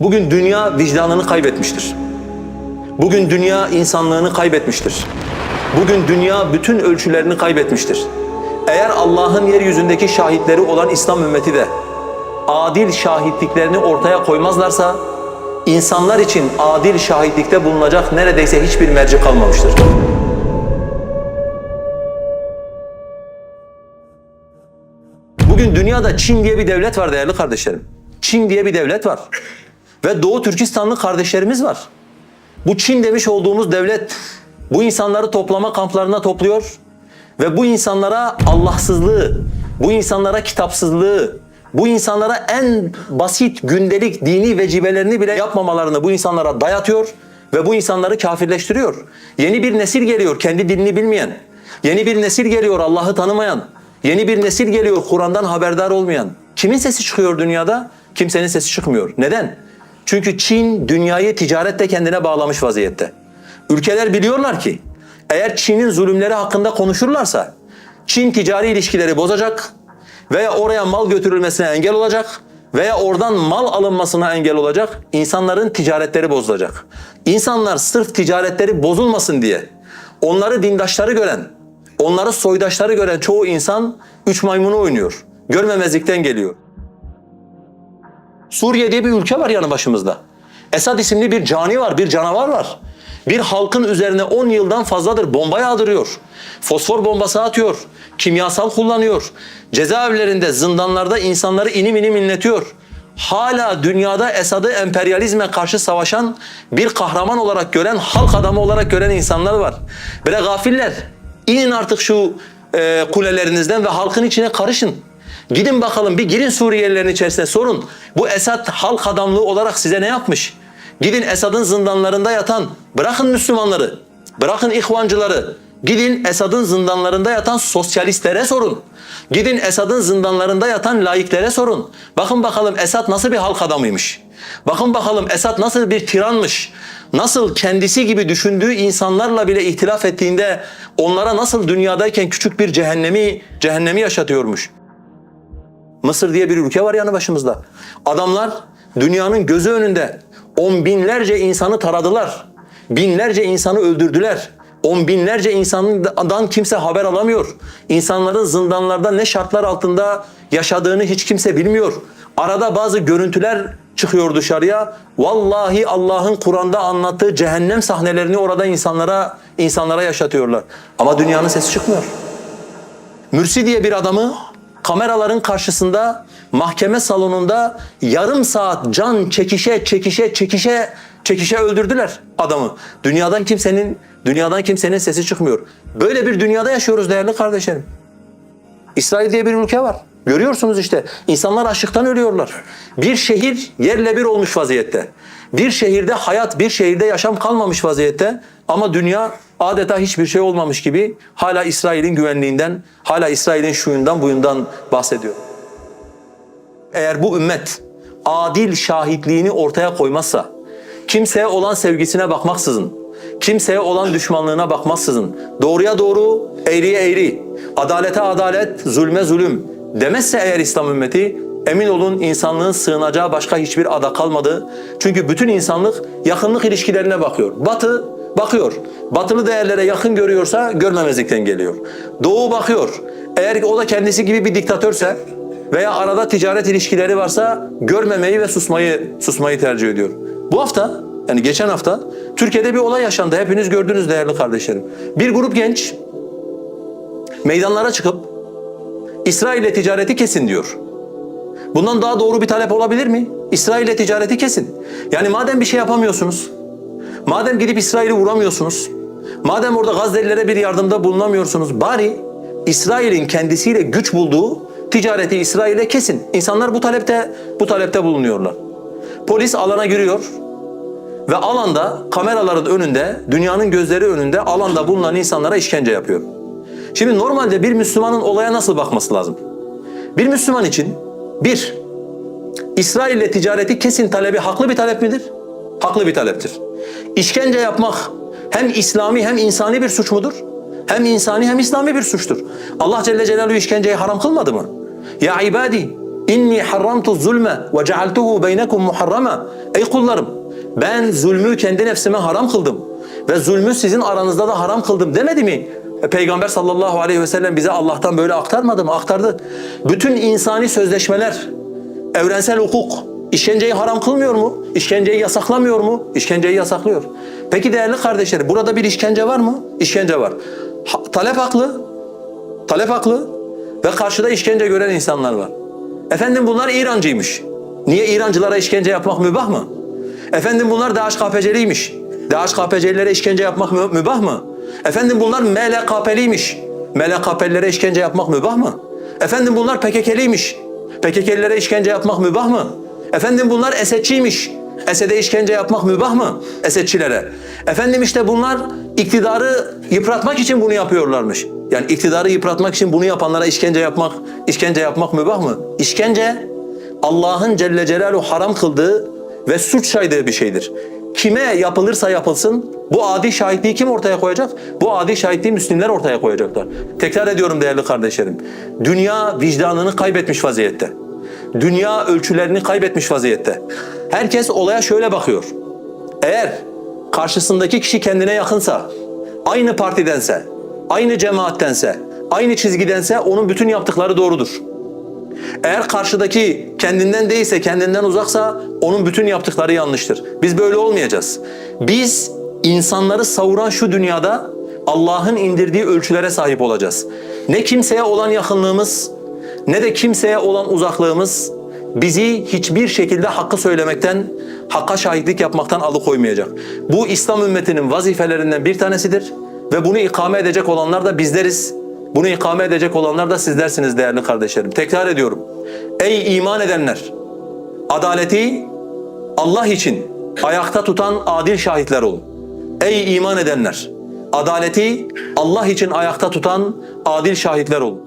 Bugün dünya vicdanını kaybetmiştir. Bugün dünya insanlığını kaybetmiştir. Bugün dünya bütün ölçülerini kaybetmiştir. Eğer Allah'ın yeryüzündeki şahitleri olan İslam ümmeti de adil şahitliklerini ortaya koymazlarsa insanlar için adil şahitlikte bulunacak neredeyse hiçbir merci kalmamıştır. Bugün dünyada Çin diye bir devlet var değerli kardeşlerim. Çin diye bir devlet var. Ve Doğu Türkistanlı kardeşlerimiz var. Bu Çin demiş olduğumuz devlet bu insanları toplama kamplarına topluyor ve bu insanlara Allahsızlığı, bu insanlara kitapsızlığı, bu insanlara en basit gündelik dini vecibelerini bile yapmamalarını bu insanlara dayatıyor ve bu insanları kafirleştiriyor. Yeni bir nesil geliyor kendi dinini bilmeyen. Yeni bir nesil geliyor Allah'ı tanımayan. Yeni bir nesil geliyor Kur'an'dan haberdar olmayan. Kimin sesi çıkıyor dünyada? Kimsenin sesi çıkmıyor. Neden? Çünkü Çin dünyayı ticarette kendine bağlamış vaziyette. Ülkeler biliyorlar ki eğer Çin'in zulümleri hakkında konuşurlarsa Çin ticari ilişkileri bozacak veya oraya mal götürülmesine engel olacak veya oradan mal alınmasına engel olacak. İnsanların ticaretleri bozulacak. İnsanlar sırf ticaretleri bozulmasın diye onları dindaşları gören, onları soydaşları gören çoğu insan üç maymunu oynuyor. Görmemezlikten geliyor. Suriye diye bir ülke var yanı başımızda. Esad isimli bir cani var, bir canavar var. Bir halkın üzerine 10 yıldan fazladır bomba yağdırıyor. Fosfor bombası atıyor. Kimyasal kullanıyor. Cezaevlerinde, zindanlarda insanları inim inim inletiyor. Hala dünyada Esad'ı emperyalizme karşı savaşan bir kahraman olarak gören, halk adamı olarak gören insanlar var. Bre gafiller, inin artık şu e, kulelerinizden ve halkın içine karışın. Gidin bakalım bir girin Suriyelilerin içerisine sorun. Bu Esad halk adamlığı olarak size ne yapmış? Gidin Esad'ın zindanlarında yatan, bırakın Müslümanları, bırakın ihvancıları. Gidin Esad'ın zindanlarında yatan sosyalistlere sorun. Gidin Esad'ın zindanlarında yatan laiklere sorun. Bakın bakalım Esad nasıl bir halk adamıymış. Bakın bakalım Esad nasıl bir tiranmış. Nasıl kendisi gibi düşündüğü insanlarla bile ihtilaf ettiğinde onlara nasıl dünyadayken küçük bir cehennemi cehennemi yaşatıyormuş. Mısır diye bir ülke var yanı başımızda. Adamlar dünyanın gözü önünde on binlerce insanı taradılar. Binlerce insanı öldürdüler. On binlerce insandan kimse haber alamıyor. İnsanların zindanlarda ne şartlar altında yaşadığını hiç kimse bilmiyor. Arada bazı görüntüler çıkıyor dışarıya. Vallahi Allah'ın Kur'an'da anlattığı cehennem sahnelerini orada insanlara insanlara yaşatıyorlar. Ama dünyanın sesi çıkmıyor. Mürsi diye bir adamı kameraların karşısında mahkeme salonunda yarım saat can çekişe çekişe çekişe çekişe öldürdüler adamı. Dünyadan kimsenin dünyadan kimsenin sesi çıkmıyor. Böyle bir dünyada yaşıyoruz değerli kardeşlerim. İsrail diye bir ülke var. Görüyorsunuz işte insanlar açlıktan ölüyorlar. Bir şehir yerle bir olmuş vaziyette. Bir şehirde hayat, bir şehirde yaşam kalmamış vaziyette. Ama dünya adeta hiçbir şey olmamış gibi hala İsrail'in güvenliğinden, hala İsrail'in şuyundan buyundan bahsediyor. Eğer bu ümmet adil şahitliğini ortaya koymazsa, kimseye olan sevgisine bakmaksızın, kimseye olan düşmanlığına bakmaksızın, doğruya doğru, eğriye eğri, adalete adalet, zulme zulüm demezse eğer İslam ümmeti, emin olun insanlığın sığınacağı başka hiçbir ada kalmadı. Çünkü bütün insanlık yakınlık ilişkilerine bakıyor. Batı bakıyor. Batılı değerlere yakın görüyorsa görmemezlikten geliyor. Doğu bakıyor. Eğer o da kendisi gibi bir diktatörse veya arada ticaret ilişkileri varsa görmemeyi ve susmayı susmayı tercih ediyor. Bu hafta yani geçen hafta Türkiye'de bir olay yaşandı. Hepiniz gördünüz değerli kardeşlerim. Bir grup genç meydanlara çıkıp İsrail'le ticareti kesin diyor. Bundan daha doğru bir talep olabilir mi? İsrail'le ticareti kesin. Yani madem bir şey yapamıyorsunuz, madem gidip İsrail'i vuramıyorsunuz, madem orada Gazze'lilere bir yardımda bulunamıyorsunuz, bari İsrail'in kendisiyle güç bulduğu ticareti İsrail'e kesin. İnsanlar bu talepte bu talepte bulunuyorlar. Polis alana giriyor ve alanda kameraların önünde, dünyanın gözleri önünde alanda bulunan insanlara işkence yapıyor. Şimdi normalde bir Müslümanın olaya nasıl bakması lazım? Bir Müslüman için bir, İsrail ile ticareti kesin talebi haklı bir talep midir? Haklı bir taleptir. İşkence yapmak hem İslami hem insani bir suç mudur? Hem insani hem İslami bir suçtur. Allah Celle Celaluhu işkenceyi haram kılmadı mı? Ya ibadi İnni harramtu zulme ve cealtuhu beynekum muharrama. Ey kullarım ben zulmü kendi nefsime haram kıldım ve zulmü sizin aranızda da haram kıldım demedi mi? E, Peygamber sallallahu aleyhi ve sellem bize Allah'tan böyle aktarmadı mı? Aktardı. Bütün insani sözleşmeler, evrensel hukuk işkenceyi haram kılmıyor mu? İşkenceyi yasaklamıyor mu? İşkenceyi yasaklıyor. Peki değerli kardeşlerim burada bir işkence var mı? İşkence var. Ha- talep haklı. Talep haklı. Ve karşıda işkence gören insanlar var. Efendim bunlar İrancıymış. Niye İrancılara işkence yapmak mübah mı? Efendim bunlar DHKPC'liymiş. DHKPC'lilere işkence yapmak mü- mübah mı? Efendim bunlar MLKP'liymiş. MLKP'lilere işkence yapmak mübah mı? Efendim bunlar PKK'liymiş. PKK'lilere işkence yapmak mübah mı? Efendim bunlar Esedçiymiş. Esed'e işkence yapmak mübah mı? Esedçilere. Efendim işte bunlar iktidarı yıpratmak için bunu yapıyorlarmış. Yani iktidarı yıpratmak için bunu yapanlara işkence yapmak, işkence yapmak mübah mı? İşkence Allah'ın Celle Celaluhu haram kıldığı ve suç saydığı bir şeydir. Kime yapılırsa yapılsın bu adi şahitliği kim ortaya koyacak? Bu adi şahitliği Müslümanlar ortaya koyacaklar. Tekrar ediyorum değerli kardeşlerim. Dünya vicdanını kaybetmiş vaziyette. Dünya ölçülerini kaybetmiş vaziyette. Herkes olaya şöyle bakıyor. Eğer karşısındaki kişi kendine yakınsa, aynı partidense, aynı cemaattense, aynı çizgidense onun bütün yaptıkları doğrudur. Eğer karşıdaki kendinden değilse, kendinden uzaksa onun bütün yaptıkları yanlıştır. Biz böyle olmayacağız. Biz insanları savuran şu dünyada Allah'ın indirdiği ölçülere sahip olacağız. Ne kimseye olan yakınlığımız ne de kimseye olan uzaklığımız bizi hiçbir şekilde hakkı söylemekten, hakka şahitlik yapmaktan alıkoymayacak. Bu İslam ümmetinin vazifelerinden bir tanesidir ve bunu ikame edecek olanlar da bizleriz. Bunu ikame edecek olanlar da sizlersiniz değerli kardeşlerim. Tekrar ediyorum. Ey iman edenler! Adaleti Allah için ayakta tutan adil şahitler olun. Ey iman edenler! Adaleti Allah için ayakta tutan adil şahitler olun.